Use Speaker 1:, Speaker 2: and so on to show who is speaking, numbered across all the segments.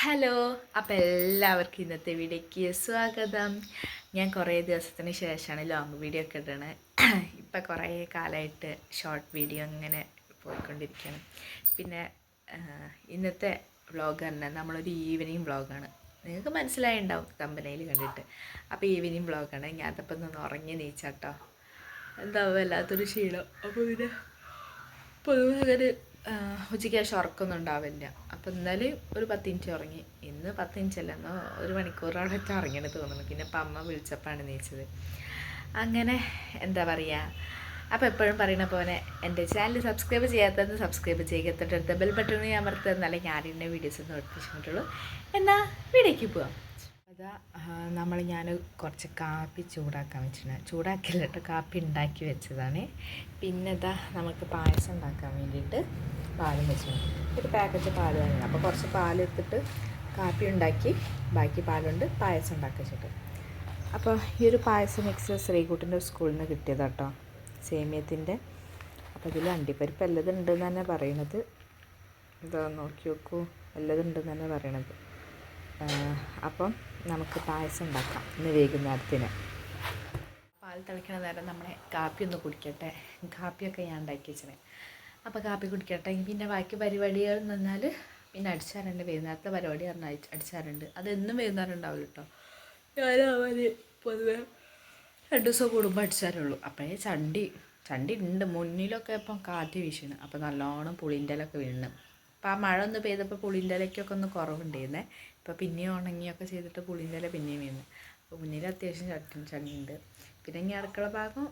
Speaker 1: Hello അപ്പം എല്ലാവർക്കും ഇന്നത്തെ വീഡിയോയ്ക്ക് സ്വാഗതം. ഞാൻ കുറേ ദിവസത്തിന് ശേഷമാണ് ലോങ് വീഡിയോ ഒക്കെ ഇടണത് ഇപ്പം കുറേ കാലമായിട്ട് ഷോർട്ട് വീഡിയോ ഇങ്ങനെ പോയിക്കൊണ്ടിരിക്കുകയാണ് പിന്നെ ഇന്നത്തെ വ്ളോഗ് തന്നെ നമ്മളൊരു ഈവനിങ് വ്ളോഗാണ് നിങ്ങൾക്ക് മനസ്സിലായിണ്ടാവും കമ്പനിയിൽ കണ്ടിട്ട്. അപ്പോൾ ഈവനിങ് വ്ളോഗാണ് ഞാൻ അതപ്പം ഒന്ന് ഉറങ്ങി നീച്ചാട്ടോ എന്താ വല്ലാത്തൊരു ക്ഷീണം അപ്പോൾ പിന്നെ പൊതുവെ അങ്ങനെ ഉച്ചയ്ക്ക് ശേഷം ഉറക്കമൊന്നും ഉണ്ടാവില്ല. അപ്പം എന്നാലും ഒരു പത്ത് മിനിറ്റ് ഉറങ്ങി. ഇന്ന് പത്ത് മിനിറ്റല്ല എന്നോ ഒരു മണിക്കൂറാണ് ഏറ്റവും ഉറങ്ങിയെന്ന് തോന്നുന്നു. പിന്നെ ഇപ്പം അമ്മ വിളിച്ചപ്പോഴാണ് നീച്ചത്. അങ്ങനെ എന്താ പറയുക അപ്പോൾ എപ്പോഴും പറയുന്ന പോലെ എന്റെ ചാനൽ സബ്സ്ക്രൈബ് ചെയ്യാത്തത് സബ്സ്ക്രൈബ് ചെയ്യുക. തൊട്ടടുത്ത ബെൽ ബട്ടണിൽ അമർത്തുക. എന്നാലേ ഞാനിന്റെ വീഡിയോസ് നോട്ടിഫിക്കേഷൻ കിട്ടുള്ളൂ എന്നാൽ വീഡിയോയ്ക്ക് പോവാം. അതാ നമ്മൾ ഞാൻ കുറച്ച് കാപ്പി ചൂടാക്കാൻ വെച്ചിട്ടുണ്ട് ചൂടാക്കില്ല കേട്ടോ കാപ്പി ഉണ്ടാക്കി വെച്ചതാണ്. പിന്നെ ഇതാ നമുക്ക് പായസം ഉണ്ടാക്കാൻ വേണ്ടിയിട്ട് പാലും വെച്ചിട്ടുണ്ട് ഒരു പാക്കറ്റ് പാൽ തന്നെ അപ്പോൾ കുറച്ച് പാലെടുത്തിട്ട് കാപ്പി ഉണ്ടാക്കി ബാക്കി പാലുണ്ട് പായസം ഉണ്ടാക്കി വെച്ചിട്ട്. അപ്പോൾ ഈ ഒരു പായസം മിക്സ് ശ്രീകുട്ടിന്റെ സ്കൂളിൽ നിന്ന് കിട്ടിയതാട്ടോ സേമിയത്തിന്റെ അപ്പോൾ ഇതിൽ അണ്ടിപ്പരിപ്പ് എല്ലതും ഉണ്ടെന്ന് തന്നെ പറയണത്. ഇതാ നോക്കി നോക്കൂ. എല്ലതും ഉണ്ടെന്ന് തന്നെ പറയണത്. അപ്പം നമുക്ക് പായസം ഉണ്ടാക്കാം ഇന്ന് വൈകുന്നേരത്തിന്. പാൽ തിളയ്ക്കണ നേരം നമ്മളെ കാപ്പി ഒന്ന് കുടിക്കട്ടെ. കാപ്പിയൊക്കെ ഞാൻ ഉണ്ടാക്കി വെച്ചത് അപ്പോൾ കാപ്പി കുടിക്കട്ടെ. പിന്നെ ബാക്കി പരിപാടികൾ എന്ന് പറഞ്ഞാൽ പിന്നെ അടിച്ചാറുണ്ട്. വൈകുന്നേരത്തെ പരിപാടി പറഞ്ഞാൽ അടിച്ചാറുണ്ട്. അതെന്നും വൈകുന്നേരം ഉണ്ടാവില്ല കേട്ടോ. ഞാനവർ പൊതുവെ രണ്ട് ദിവസം കൂടുമ്പോൾ അടിച്ചാറുള്ളൂ. അപ്പോഴേ ചണ്ടി ചണ്ടി ഉണ്ട്. മുന്നിലൊക്കെ ഇപ്പം കാറ്റ് വീശണ് അപ്പോൾ നല്ലോണം പുളിന്റെ വീണ്. അപ്പോൾ ആ മഴ ഒന്ന് പെയ്തപ്പോൾ പുളിന്റെ ഇലയ്ക്കൊക്കെ ഒന്ന് കുറവുണ്ടായിരുന്നേ. ഇപ്പോൾ പിന്നെയും ഉണങ്ങിയൊക്കെ ചെയ്തിട്ട് പുളിന്റെ ഇല പിന്നെയും വീണ്. അപ്പോൾ മുന്നിൽ അത്യാവശ്യം ചട്ടി ചങ്ങിയുണ്ട് പിന്നെ ഇനി അടുക്കള ഭാഗം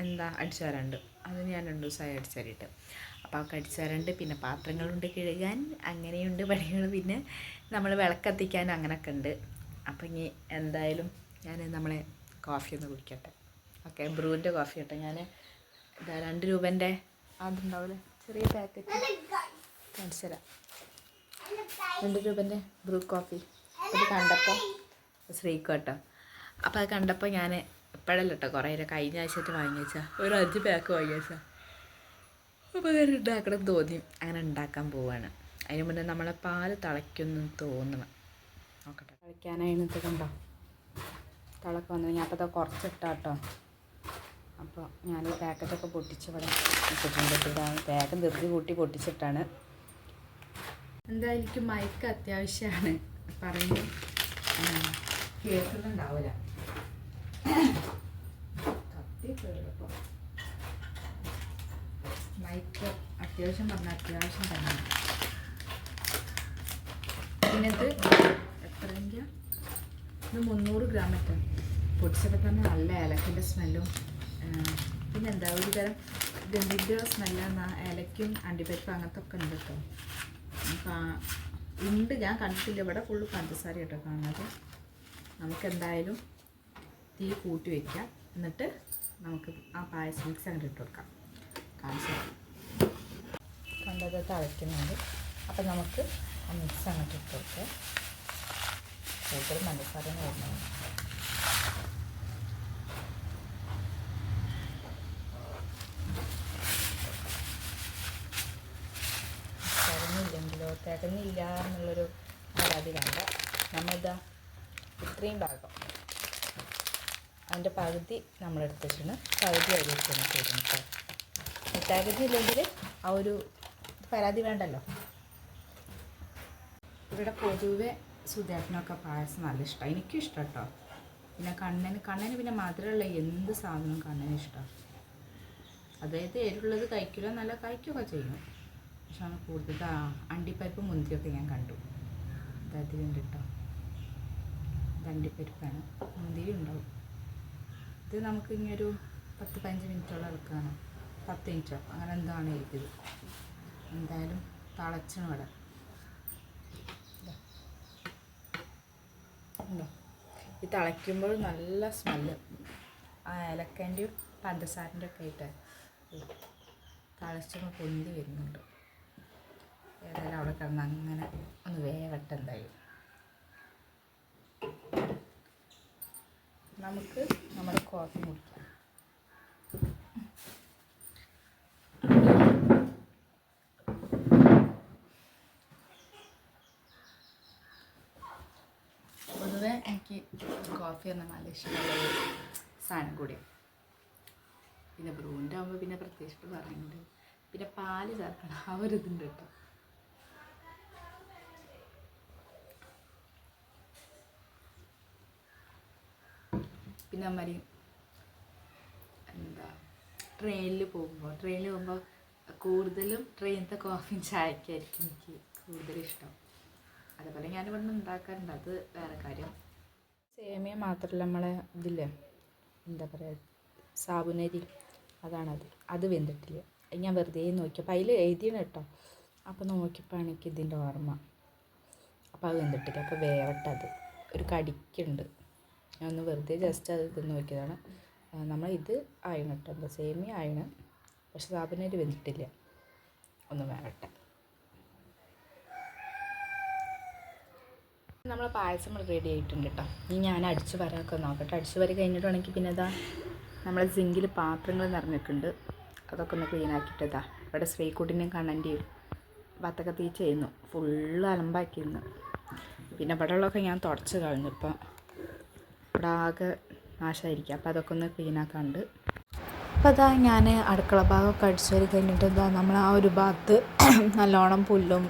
Speaker 1: എന്താ അടിച്ചാറുണ്ട്. അത് ഞാൻ രണ്ട് ദിവസമായി അടിച്ചാറിയിട്ട്. അപ്പോൾ ഒക്കെ അടിച്ചാറുണ്ട് പിന്നെ പാത്രങ്ങളുണ്ട് കഴുകാൻ അങ്ങനെയുണ്ട് പണികൾ. പിന്നെ നമ്മൾ വിളക്കത്തിക്കാൻ അങ്ങനെയൊക്കെ ഉണ്ട്. അപ്പം ഇനി എന്തായാലും ഞാൻ നമ്മളെ കോഫി ഒന്ന് കുടിക്കട്ടെ. ഓക്കെ ബ്രൂവിന്റെ കോഫി കേട്ടോ. ഞാൻ ഇതാ രണ്ട് രൂപന്റെ അതുണ്ടാവില്ലേ ചെറിയ പാക്കറ്റ് കാണിച്ചു തരാം രണ്ട് രൂപന്റെ ബ്രൂ കോഫി അത് കണ്ടപ്പോൾ ശ്രീക്ക് കേട്ടോ അപ്പോൾ അത് കണ്ടപ്പോൾ ഞാൻ ഇപ്പോഴല്ല കേട്ടോ കുറേ കഴിഞ്ഞ ആഴ്ചയായിട്ട് വാങ്ങി വെച്ചാൽ ഒരു അഞ്ച് പാക്ക് വാങ്ങി വെച്ചാൽ അപ്പോൾ ഞാൻ ഉണ്ടാക്കണം തോന്നി. അങ്ങനെ ഉണ്ടാക്കാൻ പോവാണ്. അതിന് മുന്നേ നമ്മളെ പാൽ തിളയ്ക്കുന്നു തോന്നണം. നോക്കട്ടെ. തിളയ്ക്കാനായിട്ട് കണ്ടോ? തിളക്കം വന്നത് ഞാൻ അപ്പോൾ കുറച്ചിട്ടാട്ടോ. അപ്പോൾ ഞാൻ ഈ പാക്കറ്റൊക്കെ പൊട്ടിച്ച് ഇവിടെ ഇട്ടിട്ടുണ്ട് ധൃതി കൂട്ടി പൊട്ടിച്ചിട്ടാണ്. എന്താ എനിക്ക് മയക്ക് അത്യാവശ്യമാണ് പറയുന്നത് കേൾക്കുന്നുണ്ടാവില്ല മൈക്ക് അത്യാവശ്യം പറഞ്ഞ അത്യാവശ്യം തന്നെ പിന്നെ ഇത് എത്രയെങ്കിൽ ഇത് മുന്നൂറ് ഗ്രാം എത്തും പൊടിച്ചപ്പോൾ തന്നെ നല്ല ഏലക്കിന്റെ സ്മെല്ലും പിന്നെന്താ ഒരു തരം ഗന്ധിന്റെ സ്മെല്ലാണ് ഏലക്കും അണ്ടിപ്പരിപ്പ് അങ്ങനത്തെ ഒക്കെ ഉണ്ട് കേട്ടോ ഉണ്ട് ഞാൻ കണ്ടിട്ടില്ല. ഇവിടെ ഫുള്ള് പഞ്ചസാര കേട്ടോ കാണുന്നത്. നമുക്കെന്തായാലും തീ കൂട്ടി വയ്ക്കാം എന്നിട്ട് നമുക്ക് ആ പായസം മിക്സ് അങ്ങോട്ട് ഇട്ട് കൊടുക്കാം. കാണിച്ചു. കണ്ടത് തളയ്ക്കുന്നുണ്ട്. അപ്പം നമുക്ക് ആ മിക്സ് അങ്ങോട്ട് ഇട്ട് കൊടുക്കാം. കൂടുതൽ പഞ്ചസാര വരുന്നത് തികഞ്ഞില്ല എന്നുള്ളൊരു പരാതി വേണ്ട. നമ്മളിതാ ഇത്രയും ഭാഗം. അതിന്റെ പകുതി നമ്മളെടുത്തിട്ടാണ് പകുതി ചെയ്തത് കേട്ടോ തികഞ്ഞില്ലെങ്കിൽ ആ ഒരു പരാതി വേണ്ടല്ലോ. ഇവിടെ പൊതുവെ സുധേട്ടനൊക്കെ പായസം നല്ല ഇഷ്ടമാണ് എനിക്കും ഇഷ്ടം കേട്ടോ പിന്നെ കണ്ണന് കണ്ണന് പിന്നെ മധുരമുള്ള എന്ത് സാധനവും കണ്ണന് ഇഷ്ടമാണ് അതായത് എരിവുള്ളത് കഴിക്കില്ല നല്ല കഴിക്കുകയൊക്കെ ചെയ്യും. പക്ഷെ ആണ് കൂടുതൽ ആ അണ്ടിപ്പരിപ്പ് മുന്തിരിയൊക്കെ ഞാൻ കണ്ടു. അതായത് കണ്ടിട്ടോ? ഇത് അണ്ടിപ്പരിപ്പാണ്. മുന്തിരി ഉണ്ടാവും. ഇത് നമുക്ക് ഇനി ഒരു പത്ത് പതിനഞ്ച് മിനിറ്റോളം എടുക്കാണ്. പത്ത് മിനിറ്റോ? അങ്ങനെ എന്താണ് ഇത് എന്തായാലും തളച്ചണം ഇവിടെ. ഇതാ. ഉണ്ടോ? ഈ തിളയ്ക്കുമ്പോൾ നല്ല സ്മെല്ല് ആ ഏലക്കന്റെയും പഞ്ചസാരന്റെ ഒക്കെ ആയിട്ട് തിളച്ചപ്പോൾ പൊന്തി വരുന്നുണ്ട്. ഏതായാലും അവിടെ കിടന്ന് അങ്ങനെ ഒന്ന് വേവട്ടെ എന്തായാലും. നമുക്ക് നമ്മുടെ കോഫി കുടിക്കാം പൊതുവെ എനിക്ക് കോഫി എന്ന നല്ല ഇഷ്ടമുള്ള സാധനം കൂടിയാണ് പിന്നെ ബ്രൂന്റെ ആകുമ്പോൾ പിന്നെ പ്രത്യേകിച്ചിട്ട് പറയുന്നുണ്ട് പിന്നെ പാൽ ചേർക്കണം. ആ ഒരു ഇതുണ്ട് കേട്ടോ. പിന്നെ അമ്മരി എന്താ ട്രെയിനിൽ പോകുമ്പോൾ ട്രെയിനിൽ പോകുമ്പോൾ കൂടുതലും ട്രെയിനത്തെ കോഫിയും ചായക്കായിരിക്കും എനിക്ക് കൂടുതൽ ഇഷ്ടം. അതേപോലെ ഞാൻ ഇവിടെ നിന്ന് ഉണ്ടാക്കാറുണ്ട് അത് വേറെ കാര്യം. സേമിയ മാത്രമല്ല നമ്മളെ ഇതില്ലേ എന്താ പറയുക സാബുനരി അതാണത്. അത് വെന്തിട്ടില്ല. ഞാൻ വെറുതെ നോക്കിയപ്പോൾ അതിൽ എഴുതിയാണ് കേട്ടോ. അപ്പോൾ നോക്കിയപ്പോൾ എനിക്ക് ഇതിന്റെ ഓർമ്മ. അപ്പോൾ അത് വെന്തിട്ടില്ല. അപ്പോൾ വേവട്ടത് ഒരു കടിക്കുണ്ട്. ഞാൻ ഒന്ന് വെറുതെ ജസ്റ്റ് അത് ഇത് നോക്കിയതാണ്. നമ്മൾ ഇത് ആയണം കേട്ടോ സേമിയ ആയണം പക്ഷെ സാബുനരി വെന്തിട്ടില്ല. ഒന്ന് വേവട്ടെ നമ്മൾ പായസം റെഡി ആയിട്ടുണ്ട് കേട്ടോ ഇനി ഞാൻ അടിച്ചു വരാമൊക്കെ നോക്കട്ടെ. അടിച്ചു വരി കഴിഞ്ഞിട്ട് വേണമെങ്കിൽ പിന്നെ ഇതാ നമ്മളെ സിങ്കിൽ പാത്രങ്ങൾ നിറഞ്ഞിട്ടുണ്ട്. അതൊക്കെ ഒന്ന് ക്ലീൻ ആക്കിയിട്ട് ഇതാ. ഇവിടെ ശ്രീകുട്ടിനെയും കണ്ണന്റെയും വത്തക്ക തീ ചെയ്യുന്നു ഫുള്ള് അലമ്പാക്കിയിരുന്നു. പിന്നെ ഇവിടെ ഉള്ളതൊക്കെ ഞാൻ തുടച്ച് കളഞ്ഞു ഇപ്പം. ഇവിടെ ആകെ നാശമായിരിക്കും അപ്പോൾ അതൊക്കെ ഒന്ന് ക്ലീൻ ആക്കാണ്ട്. അപ്പോൾ അതാ ഞാൻ അടുക്കള ഭാഗമൊക്കെ അടിച്ചു വരി കഴിഞ്ഞിട്ട് ഇതാ നമ്മൾ ആ ഒരു ഭാഗത്ത് നല്ലോണം പുല്ലും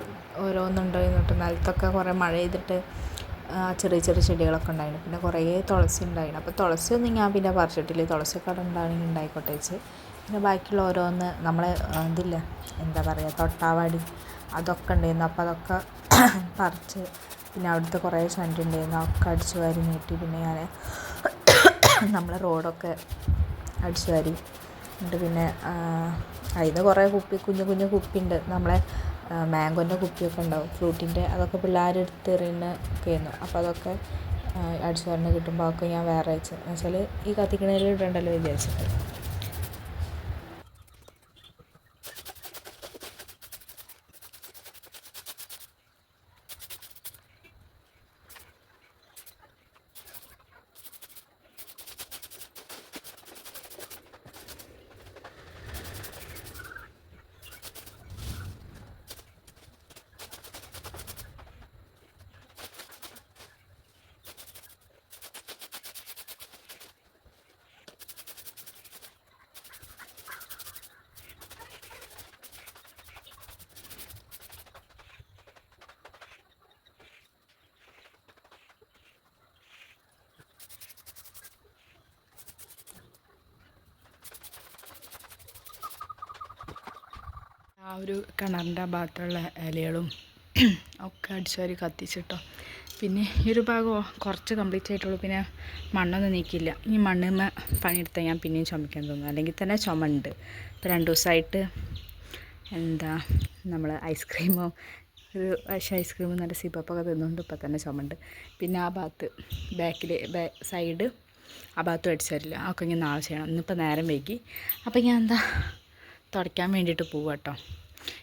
Speaker 1: ഓരോന്നുണ്ടായിരുന്നിട്ട് നിലത്തൊക്കെ കുറേ മഴ ചെയ്തിട്ട് ചെറിയ ചെറിയ ചെടികളൊക്കെ ഉണ്ടായിരുന്നു. പിന്നെ കുറേ തുളസി ഉണ്ടായിരുന്നു. അപ്പോൾ തുളസി ഒന്നും ഞാൻ പിന്നെ പറിച്ചിട്ടില്ല. തുളസി അവിടെ ഉണ്ടാണെങ്കിൽ ഉണ്ടായിക്കോട്ടെ വെച്ച് പിന്നെ ബാക്കിയുള്ള ഓരോന്ന് നമ്മളെ ഇതില്ല എന്താ പറയുക തൊട്ടാവാടി അതൊക്കെ ഉണ്ടായിരുന്നു. അപ്പോൾ അതൊക്കെ പറിച്ച് പിന്നെ അവിടുത്തെ കുറേ ഷണ്ടുണ്ടായിരുന്നു ഒക്കെ അടിച്ചു വാരി നീട്ടി. പിന്നെ ഞാൻ നമ്മളെ റോഡൊക്കെ അടിച്ചു വാരി. എന്നിട്ട് പിന്നെ അതിന് കുറേ കുപ്പി കുഞ്ഞു കുഞ്ഞു കുപ്പിയുണ്ട് നമ്മളെ മാംഗോന്റെ കുപ്പിയൊക്കെ ഉണ്ടാവും. ഫ്രൂട്ടിന്റെ അതൊക്കെ പിള്ളേരെടുത്ത് എറിയുന്ന ഒക്കെ ആയിരുന്നു അപ്പോൾ അതൊക്കെ അടിച്ചു വരണ കിട്ടുമ്പോൾ അതൊക്കെ ഞാൻ വേറെ വെച്ച് എന്ന് വെച്ചാൽ ഈ കത്തിക്കണേലിട്ടുണ്ടല്ലോ വിചാരിച്ചിട്ട്. ആ ഒരു കിണറിന്റെ ഭാഗത്തുള്ള ഇലകളും ഒക്കെ അടിച്ചു വാരി കത്തിച്ചിട്ടോ. പിന്നെ ഈ ഒരു ഭാഗം കുറച്ച് കംപ്ലീറ്റ് ആയിട്ടുള്ളൂ. പിന്നെ മണ്ണൊന്നും നീക്കില്ല ഈ മണ്ണിന്മ പണിയെടുത്താൽ ഞാൻ പിന്നെയും ചുമക്കാൻ തോന്നുന്നു അല്ലെങ്കിൽ തന്നെ ചുമണ്ട്. ഇപ്പോൾ രണ്ട് ദിവസമായിട്ട് എന്താ നമ്മൾ ഐസ്ക്രീമോ ഒരു പക്ഷേ ഐസ്ക്രീമും നല്ല സിപ്പൊക്കെ തിന്നുകൊണ്ട് ഇപ്പം തന്നെ ചുമണ്ട്. പിന്നെ ആ ഭാഗത്ത് ബാക്കിൽ ബാ സൈഡ് ആ ഭാഗത്തും അടിച്ചു തരില്ല അതൊക്കെ ഇനി നാളെ ചെയ്യണം. ഇന്നിപ്പോൾ നേരം വൈകി. അപ്പോൾ ഞാൻ എന്താ തുടയ്ക്കാൻ വേണ്ടിയിട്ട് പോവുക കേട്ടോ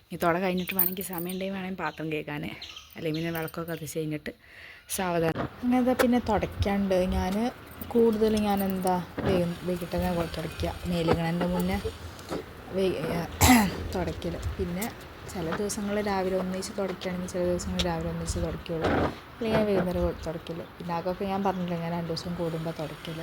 Speaker 1: ഇനി തുട കഴിഞ്ഞിട്ട് വേണമെങ്കിൽ സമയം ഉണ്ടെങ്കിൽ വേണമെങ്കിൽ പാത്രം കേൾക്കാൻ അല്ലെങ്കിൽ പിന്നെ വിളക്കൊക്കെ കത്തിച്ച് കഴിഞ്ഞിട്ട് സാവധാനം. അങ്ങനത്തെ പിന്നെ തുടയ്ക്കാണ്ട് ഞാൻ കൂടുതൽ ഞാൻ എന്താ വൈകിട്ട് തന്നെ തുടയ്ക്കുക. മേലുകണന്റെ മുന്നേ തുടയ്ക്കൽ പിന്നെ ചില ദിവസങ്ങളിൽ രാവിലെ ഒന്നിച്ച് തുടയ്ക്കുകയാണെങ്കിൽ ചില ദിവസങ്ങളിൽ രാവിലെ ഒന്നിച്ച് തുടയ്ക്കുള്ളൂ അല്ലെങ്കിൽ ഞാൻ വൈകുന്നേരം തുടയ്ക്കൽ പിന്നെ അതൊക്കെ ഞാൻ പറഞ്ഞില്ല ഞാൻ രണ്ട് ദിവസം കൂടുമ്പോൾ തുടയ്ക്കൽ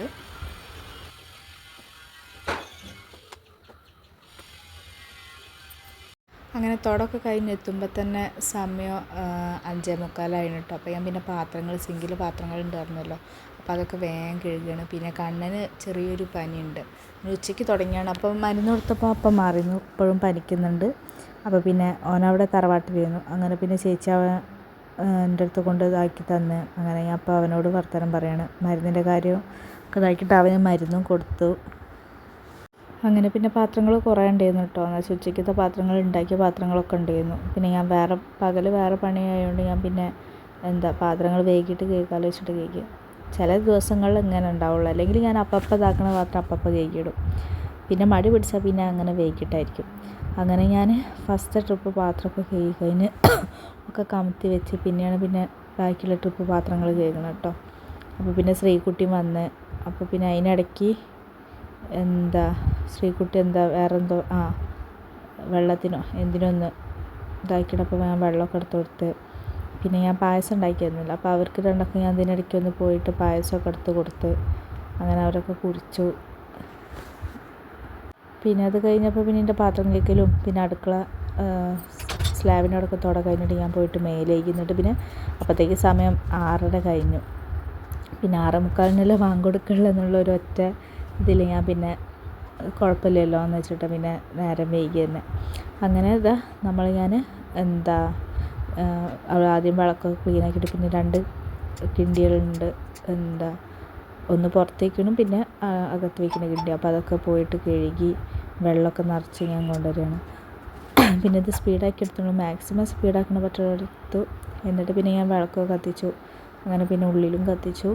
Speaker 1: അങ്ങനെ തുടമൊക്കെ കഴിഞ്ഞ് എത്തുമ്പോൾ തന്നെ സമയം അഞ്ചേ മുക്കാലായിരുന്നു കേട്ടോ അപ്പോൾ ഞാൻ പിന്നെ പാത്രങ്ങൾ സിങ്കിൽ പാത്രങ്ങൾ ഉണ്ടായിരുന്നല്ലോ. അപ്പോൾ അതൊക്കെ വേഗം കഴുകുകയാണ് പിന്നെ കണ്ണന് ചെറിയൊരു പനിയുണ്ട്. ഉച്ചയ്ക്ക് തുടങ്ങിയാണ്. അപ്പം മരുന്ന് കൊടുത്തപ്പോൾ അപ്പം മാറിയിരുന്നു. ഇപ്പോഴും പനിക്കുന്നുണ്ട്. അപ്പോൾ പിന്നെ ഓനവിടെ തറവാട്ടിലിരുന്നു അങ്ങനെ പിന്നെ ചേച്ചി അവൻ എന്റെ അടുത്ത് കൊണ്ട് ഇതാക്കി തന്ന്. അങ്ങനെ ഞാൻ അപ്പോൾ അവനോട് വർത്തമാനം പറയാണ്. മരുന്നിന്റെ കാര്യം ഒക്കെ ഇതാക്കിയിട്ട് അവന് മരുന്നും കൊടുത്തു. അങ്ങനെ പിന്നെ പാത്രങ്ങൾ കുറേ ഉണ്ടായിരുന്നു കേട്ടോ. എന്ന് വെച്ചാൽ പാത്രങ്ങൾ ഉണ്ടാക്കിയ പാത്രങ്ങളൊക്കെ ഉണ്ടായിരുന്നു. പിന്നെ ഞാൻ വേറെ പകൽ വേറെ പണിയായതുകൊണ്ട് ഞാൻ പിന്നെ എന്താ പാത്രങ്ങൾ വൈകിട്ട് കേൾക്കാൻ വെച്ചിട്ട് കേൾക്കും ചില ദിവസങ്ങളിൽ ഇങ്ങനെ ഉണ്ടാവുള്ളൂ. അല്ലെങ്കിൽ ഞാൻ അപ്പപ്പം ഇതാക്കണ പാത്രം അപ്പപ്പം കേൾക്കിടും പിന്നെ മടി പിടിച്ചാൽ പിന്നെ അങ്ങനെ വൈകിട്ടായിരിക്കും അങ്ങനെ ഞാൻ ഫസ്റ്റ് ട്രിപ്പ് പാത്രമൊക്കെ കഴുകി കഴിഞ്ഞ് ഒക്കെ കമത്തി വെച്ച് പിന്നെയാണ് പിന്നെ ബാക്കിയുള്ള ട്രിപ്പ് പാത്രങ്ങൾ കഴുകണം കേട്ടോ. അപ്പോൾ പിന്നെ ശ്രീകുട്ടി വന്ന്. അപ്പോൾ പിന്നെ അതിനിടയ്ക്ക് എന്താ ശ്രീകുട്ടി എന്താ വേറെന്തോ ആ വെള്ളത്തിനോ എന്തിനോ ഒന്ന് ഇതാക്കിയിട്ടപ്പോൾ ഞാൻ വെള്ളമൊക്കെ എടുത്ത് കൊടുത്ത് പിന്നെ ഞാൻ പായസം ഉണ്ടാക്കിയിരുന്നില്ല. അപ്പോൾ അവർക്ക് രണ്ടൊക്കെ ഞാൻ ഇതിനിടയ്ക്ക് ഒന്ന് പോയിട്ട് പായസമൊക്കെ എടുത്ത് കൊടുത്ത് അങ്ങനെ അവരൊക്കെ കുടിച്ചു. പിന്നെ അത് കഴിഞ്ഞപ്പോൾ പിന്നെ എന്റെ പാത്രം കേൾക്കലും പിന്നെ അടുക്കള സ്ലാബിനോടൊക്കെ തുട കഴിഞ്ഞിട്ട് ഞാൻ പോയിട്ട് മേലേക്ക് എന്നിട്ട് പിന്നെ അപ്പോഴത്തേക്ക് സമയം ആറര കഴിഞ്ഞു. പിന്നെ ആറേ മുക്കാലിനുള്ള വാങ്ങിക്കൊടുക്കുള്ളൂ എന്നുള്ള ഒരു ഒറ്റ ഇതിൽ ഞാൻ പിന്നെ കുഴപ്പമില്ലല്ലോ എന്ന് വെച്ചിട്ട് പിന്നെ നേരം വൈകി തന്നെ. അങ്ങനെ ഇതാ നമ്മൾ ഞാൻ എന്താ അവൾ ആദ്യം വിളക്കൊക്കെ ക്ലീൻ ആക്കിയിട്ട് പിന്നെ രണ്ട് കിണ്ടികളുണ്ട് എന്താ ഒന്ന് പുറത്തേക്കിടും പിന്നെ അകത്ത് വയ്ക്കുന്ന കിണ്ടി. അപ്പോൾ അതൊക്കെ പോയിട്ട് കഴുകി വെള്ളമൊക്കെ നിറച്ച് ഞാൻ കൊണ്ടുവരികയാണ്. പിന്നെ ഇത് സ്പീഡാക്കി എടുത്തോളൂ മാക്സിമം സ്പീഡാക്കണ പറ്റുന്നിടത്തു എന്നിട്ട് പിന്നെ ഞാൻ വിളക്കൊക്കെ കത്തിച്ചു. അങ്ങനെ പിന്നെ ഉള്ളിലും കത്തിച്ചു.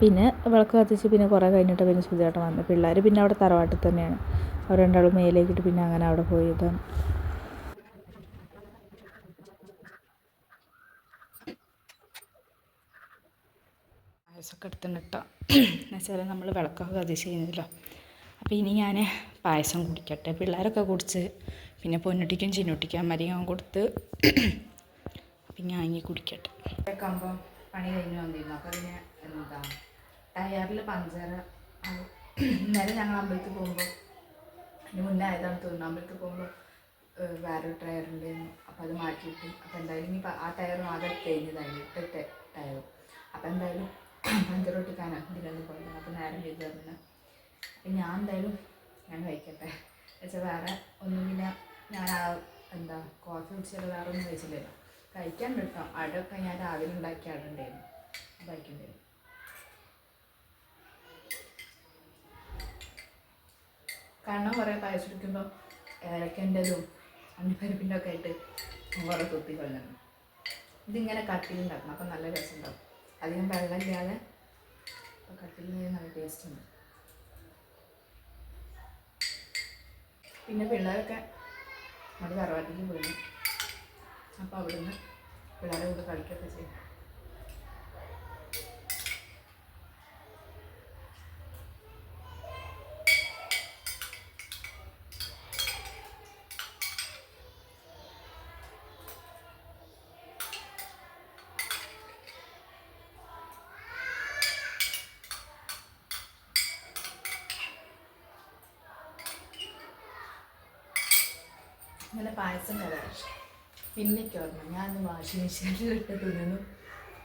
Speaker 1: പിന്നെ വിളക്ക് കത്തിച്ച് പിന്നെ കുറേ കഴിഞ്ഞിട്ട് പിന്നെ സുധിയേട്ടൻ വന്നു. പിള്ളേർ പിന്നെ അവിടെ തറവാട്ടിൽ തന്നെയാണ്. അവർ രണ്ടാളും മേലേക്കിട്ട് പിന്നെ അങ്ങനെ അവിടെ പോയതാണ് പായസമൊക്കെ എടുത്തിട്ടോ കേട്ടോ എന്നുവെച്ചാൽ നമ്മൾ വിളക്കൊക്കെ കത്തിച്ച് ചെയ്യുന്നല്ലോ അപ്പോൾ ഇനി ഞാൻ പായസം കുടിക്കട്ടെ. പിള്ളേരൊക്കെ കുടിച്ച് പിന്നെ പൊന്നുട്ടിക്കും ചിന്നുട്ടിക്കും അമ്മരിക്കും കൊടുത്ത് അപ്പം ഞാൻ ഇനി കുടിക്കട്ടെ. ആകുമ്പോൾ പണി കഴിഞ്ഞു വന്നിരുന്നു. അപ്പോൾ പിന്നെ എന്താ? ടയറിൽ പഞ്ചർ ഇന്നലെ ഞങ്ങൾ അമ്പലത്തിൽ പോകുമ്പോൾ അതിന് മുന്നേ ആയതാണ് തോന്നുന്നു. അമ്പലത്തിൽ പോകുമ്പോൾ വേറൊരു ടയർ ഉണ്ടായിരുന്നു. അപ്പോൾ അത് മാറ്റിയിട്ട് അപ്പോൾ എന്തായാലും ഇനി ആ ടയറും ആകെ കഴിഞ്ഞതായി ഇട്ട ടയറും അപ്പോൾ എന്തായാലും പഞ്ചർ ഒട്ടിക്കാനാണ് ഇതിലൊന്നും പോയത്. അപ്പോൾ നേരം ചെയ്ത് തന്നെ അപ്പം ഞാൻ എന്തായാലും ഞാൻ കഴിക്കട്ടെ. വെച്ചാൽ വേറെ ഒന്നും പിന്നെ ഞാൻ ആ എന്താ കോഫി കുടിച്ചാൽ വേറെ ഒന്നും കഴിച്ചില്ലല്ലോ. കഴിക്കാൻ പറ്റും അടൊക്കെ ഞാൻ രാവിലെ ഉണ്ടാക്കിയ അടണ്ടായിരുന്നു ഉണ്ടായിരുന്നു. കാരണം കുറേ പായസം എടുക്കുമ്പോൾ ഏലക്കന്റെതും അണ്ടിപ്പരിപ്പിന്റെ ഒക്കെ ആയിട്ട് കുറേ കുത്തി കൊല്ലണം ഇതിങ്ങനെ കട്ടിലുണ്ടാക്കണം അപ്പം നല്ല രസമുണ്ടാവും അധികം വെള്ളമില്ലാതെ അപ്പോൾ കട്ടിലിന് നല്ല ടേസ്റ്റ് ഉണ്ട്. പിന്നെ പിള്ളേരൊക്കെ നമ്മുടെ തറവാട്ടിലേക്ക് പോയി. അപ്പോൾ അവിടുന്ന് പിള്ളേരെ കൂടെ കളിക്കൊക്കെ ചെയ്യും. ഇങ്ങനെ പായസം തരാം പിന്നേക്ക് ഓർമ്മ ഞാൻ വാഷിംഗ് മെഷീനിൽ ഇട്ട് തുണിയൊന്നും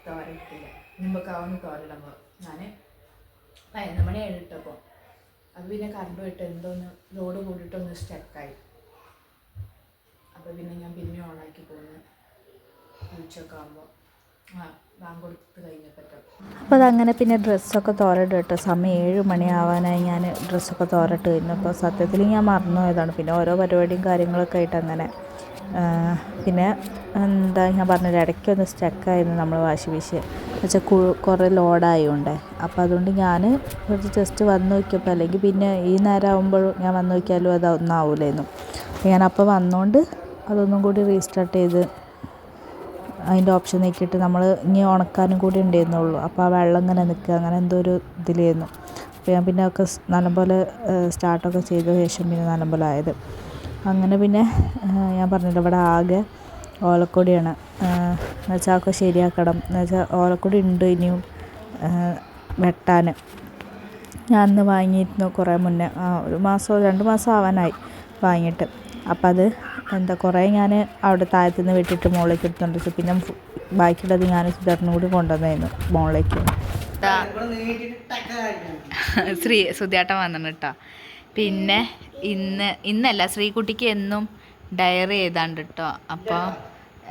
Speaker 1: തോരട്ടില്ല മുമ്പൊക്കെ ആവുന്ന തോരടുമ്പോൾ ഞാൻ പതിനൊന്ന് മണി ഇട്ടപ്പോൾ അത് പിന്നെ കറണ്ട് പോയിട്ട് എന്തോന്ന് ലോഡ് കൂടിയിട്ടൊന്ന് സ്റ്റക്കായി അപ്പോൾ പിന്നെ ഞാൻ പിന്നെ ഓണാക്കി പോകുന്നു ഉച്ചയൊക്കെ ആകുമ്പോൾ അപ്പോൾ അതങ്ങനെ പിന്നെ ഡ്രസ്സൊക്കെ തോരട്ട് കേട്ടോ. സമയം ഏഴ് മണിയാവാനായി ഞാൻ ഡ്രസ്സൊക്കെ തോരട്ട് കഴിഞ്ഞു. അപ്പോൾ സത്യത്തിൽ ഞാൻ മറന്നു പോയതാണ്. പിന്നെ ഓരോ പരിപാടിയും കാര്യങ്ങളൊക്കെ ആയിട്ട് അങ്ങനെ. പിന്നെ എന്താ ഞാൻ പറഞ്ഞത് ഇടയ്ക്കൊന്ന് സ്റ്റക്കായിരുന്നു നമ്മൾ വാഷിംഗ് മെഷീൻ. വെച്ചാൽ കുറേ ലോഡായതുകൊണ്ട് അപ്പോൾ അതുകൊണ്ട് ഞാൻ കുറച്ച് ജസ്റ്റ് വന്ന് നോക്കിയപ്പോൾ അല്ലെങ്കിൽ പിന്നെ ഈ നേരം ആകുമ്പോൾ ഞാൻ വന്ന് നോക്കിയാലും അത് ഒന്നും ആവില്ലായിരുന്നു ഞാൻ അപ്പോൾ വന്നുകൊണ്ട് അതൊന്നും കൂടി റീസ്റ്റാർട്ട് ചെയ്ത് അതിന്റെ ഓപ്ഷൻ നീക്കിയിട്ട് നമ്മൾ ഇനി ഉണക്കാനും കൂടി ഉണ്ടായിരുന്നുള്ളൂ. അപ്പോൾ ആ വെള്ളം ഇങ്ങനെ നിൽക്കുക അങ്ങനെ എന്തോ ഒരു ഇതിലായിരുന്നു. അപ്പോൾ ഞാൻ പിന്നെ ഒക്കെ നല്ലപോലെ സ്റ്റാർട്ടൊക്കെ ചെയ്ത ശേഷം പിന്നെ നല്ലപോലെ ആയത്. അങ്ങനെ പിന്നെ ഞാൻ പറഞ്ഞില്ല ഇവിടെ ആകെ ഓലക്കൊടിയാണ്. എന്നുവെച്ചാൽ ഒക്കെ ശരിയാക്കണം. എന്നുവെച്ചാൽ ഓലക്കൊടി ഉണ്ട് ഇനിയും വെട്ടാൻ ഞാൻ അന്ന് വാങ്ങിയിരുന്നു കുറേ മുന്നേ ഒരു മാസം രണ്ട് മാസം ആവാനായി വാങ്ങിയിട്ട്. അപ്പം അത് എന്താ കുറേ ഞാൻ അവിടെ താഴത്തു നിന്ന് വിട്ടിട്ട് മുകളിലേക്ക് എടുത്തുകൊണ്ട് പിന്നെ ബാക്കിയുള്ളത് ഞാൻ സുധേട്ടനും കൂടി കൊണ്ടുവന്നായിരുന്നു മുകളിലേക്ക് ശ്രീ സുധിയേട്ടൻ വന്നിട്ട് കേട്ടോ. പിന്നെ ഇന്ന് ഇന്നല്ല ശ്രീകുട്ടിക്ക് എന്നും ഡയറി എഴുതാണ്ട് കേട്ടോ. അപ്പോൾ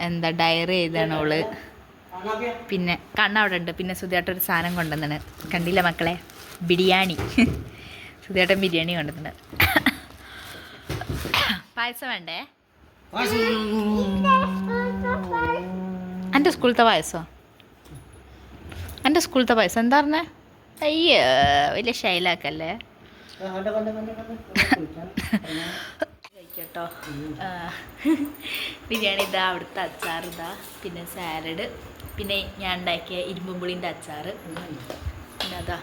Speaker 1: എന്താ ഡയറി എഴുതാണ് അവൾ പിന്നെ കണ്ണവിടെ ഉണ്ട്. പിന്നെ സുധിയേട്ടൻ ഒരു സാധനം കൊണ്ടുവന്നാണ് കണ്ടില്ല മക്കളെ? ബിരിയാണി. സുധിയേട്ടൻ ബിരിയാണി കൊണ്ടുവന്നിട്ടുണ്ട്. പായസം വേണ്ടേ? എന്റെ സ്കൂളത്തെ പായസോ? എന്റെ സ്കൂളത്തെ പായസം. എന്താ പറഞ്ഞേ? അയ്യോ വലിയ ശൈലാക്കല്ലേ? കേട്ടോ ബിരിയാണി ഇതാ അവിടുത്തെ അച്ചാർ ഇതാ പിന്നെ സാലഡ് പിന്നെ ഞാൻ ഉണ്ടാക്കിയ ഇരുമ്പുമ്പുളിന്റെ അച്ചാർ പിന്നെ അതാ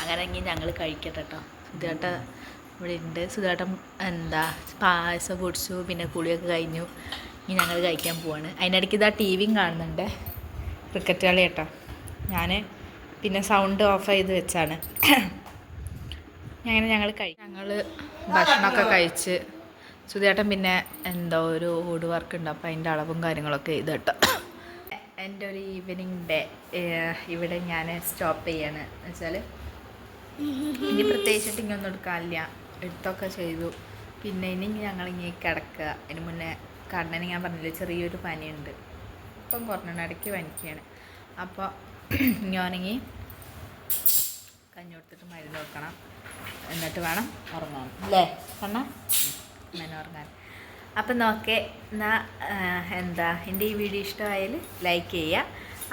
Speaker 1: അങ്ങനെ ഞങ്ങൾ കഴിക്കട്ടെ കേട്ടോ. ഇതേട്ടാ ഇവിടെ ഉണ്ട് സുധാട്ടം എന്താ പായസം പൊടിച്ചു പിന്നെ കുളിയൊക്കെ കഴിഞ്ഞു. ഇനി ഞങ്ങൾ കഴിക്കാൻ പോവാണ്. അതിനിടയ്ക്ക് ഇതാ ടി വിയും കാണുന്നുണ്ട്. ക്രിക്കറ്റ് കളി കേട്ടോ. ഞാൻ പിന്നെ സൗണ്ട് ഓഫ് ചെയ്ത് വെച്ചാണ്. അങ്ങനെ ഞങ്ങൾ കഴി ഞങ്ങൾ ഭക്ഷണമൊക്കെ കഴിച്ച് സുധിയേട്ടൻ പിന്നെ എന്തോ ഒരു ഓട് വർക്ക് ഉണ്ട്. അപ്പോൾ അതിന്റെ അളവും കാര്യങ്ങളൊക്കെ ഇത് കേട്ടോ. എന്റെ ഒരു ഈവനിങ് ഡേ ഇവിടെ ഞാൻ സ്റ്റോപ്പ് ചെയ്യാണ്. വെച്ചാൽ ഇനി പ്രത്യേകിച്ചിട്ട് ഇങ്ങൊന്നും എടുക്കാനില്ല. എടുത്തൊക്കെ ചെയ്തു. പിന്നെ ഇനി ഞങ്ങളിങ്ങനെ കിടക്കുക. അതിന് മുന്നേ കണ്ണന് ഞാൻ പറഞ്ഞില്ല ചെറിയൊരു പനിയുണ്ട്. ഇപ്പം കുറഞ്ഞ ഇടയ്ക്ക് പനിക്കുകയാണ് അപ്പോൾ ഞാനെങ്കിൽ കഞ്ഞി കൊടുത്തിട്ട് മരുന്ന് വെക്കണം. എന്നിട്ട് വേണം ഉറങ്ങാൻ. അല്ലേ? കണ്ണ? അങ്ങനെ ഉറങ്ങാൻ. അപ്പം നോക്കെ എന്നാ എന്താ എന്റെ ഈ വീഡിയോ ഇഷ്ടമായാൽ ലൈക്ക് ചെയ്യുക.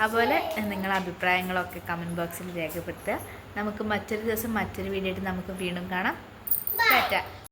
Speaker 1: അതുപോലെ നിങ്ങളുടെ അഭിപ്രായങ്ങളൊക്കെ കമന്റ് ബോക്സിൽ രേഖപ്പെടുത്തുക. നമുക്ക് മറ്റൊരു ദിവസം മറ്റൊരു വീഡിയോ ആയിട്ട് നമുക്ക് വീണ്ടും കാണാം. 对，对。